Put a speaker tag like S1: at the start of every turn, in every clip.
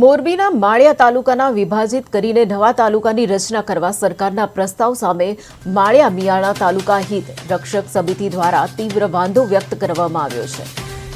S1: મોરબીના માળિયા તાલુકાના વિભાજિત કરીને નવા તાલુકાની રચના કરવા સરકારના પ્રસ્તાવ સામે માળિયા મિયાણા તાલુકા હિત રક્ષક સમિતિ દ્વારા તીવ્ર વાંધો વ્યક્ત કરવામાં આવ્યો છે.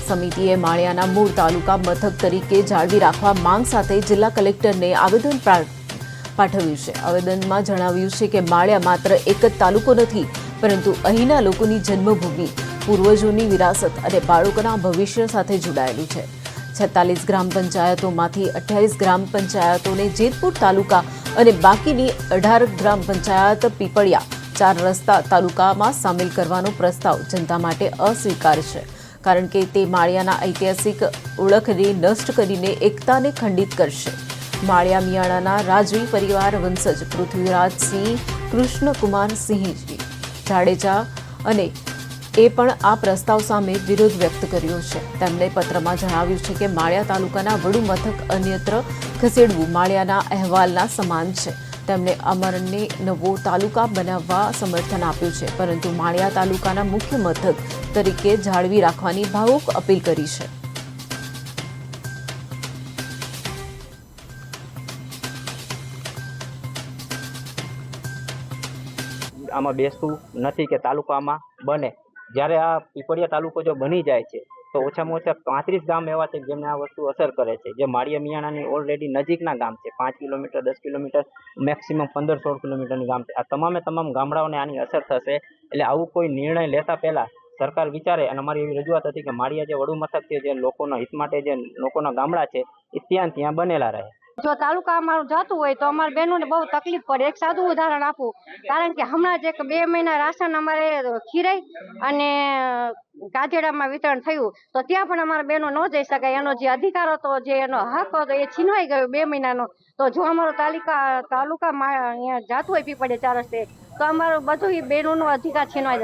S1: સમિતિએ માળિયાના મૂળ તાલુકા મથક તરીકે જાળવી રાખવા માંગ સાથે જિલ્લા કલેક્ટરને આવેદન પાઠવ્યું છે. આવેદનમાં જણાવ્યું છે કે માળિયા માત્ર એક જ તાલુકો નથી, પરંતુ અહીંના લોકોની જન્મભૂમિ, પૂર્વજોની વિરાસત અને બાળકોના ભવિષ્ય સાથે જોડાયેલું છે. છેતાલીસ ગ્રામ પંચાયતોમાંથી અઠ્યાવીસ ગ્રામ પંચાયતોને જેતપુર તાલુકા અને બાકીની અઢાર ગ્રામ પંચાયત પીપળિયા ચાર રસ્તા તાલુકામાં સામેલ કરવાનો પ્રસ્તાવ જનતા માટે અસ્વીકાર છે. કારણ કે તે માળિયાના ઐતિહાસિક ઓળખને નષ્ટ કરીને એકતાને ખંડિત કરશે. માળિયા મિયાણાના રાજવી પરિવાર વંશજ પૃથ્વીરાજસિંહ કૃષ્ણકુમારસિંહજી જાડેજા અને એ પણ આ પ્રસ્તાવ સામે વિરોધ વ્યક્ત કર્યો છે. તેમણે પત્રમાં જણાવ્યું છે કે માળિયા તાલુકાના વડુ મથક અન્યત્ર ખસેડવું માળિયાના અહેવાલના સમાન છે. તેમણે અમરને નવો તાલુકા બનાવવા સમર્થન આપ્યું છે, પરંતુ માળિયા તાલુકાના મુખ્ય મથક તરીકે જાળવી રાખવાની ભાવુક અપીલ કરી છે.
S2: આમાં બેસતું નથી કે તાલુકામાં બને. જ્યારે આ પીપળિયા તાલુકો જો બની જાય છે, તો ઓછામાં ઓછા પાંત્રીસ ગામ એવા છે જેમને આ વસ્તુ અસર કરે છે. જે માળિયા મિયાણાની ઓલરેડી નજીકના ગામ છે. પાંચ કિલોમીટર, દસ કિલોમીટર મેક્સિમમ પંદર સોળ કિલોમીટરની ગામ છે. આ તમામે તમામ ગામડાઓને આની અસર થશે, એટલે આવું કોઈ નિર્ણય લેતા પહેલા સરકાર વિચારે અને અમારી એવી રજૂઆત હતી કે માળિયા જે વડુ મથક છે, જે લોકોના હિત માટે જે લોકોના ગામડા છે, એ ત્યાં ત્યાં બનેલા રહે.
S3: જો તાલુકા અમારું જતું હોય તો અમારે બહેનોને બહુ તકલીફ પડે. એક સાદું ઉદાહરણ આપું. કારણ કે હમણાં જ એક બે મહિના રાશન અમારે ખીરાઈ અને કાજેડામાં વિતરણ થયું. તો ત્યાં પણ અમારા બહેનો ન જઈ શકાય. એનો જે અધિકાર હતો, જે એનો હક હતો, એ છીનવાઈ ગયો બે મહિનાનો. તો જો અમારો તાલુકા, તાલુકામાં અહીંયા જાતું હોય પીપળે ચાર રસ્તે, તો અમારું બધું એ બહેનોનો અધિકાર છીનવાઈ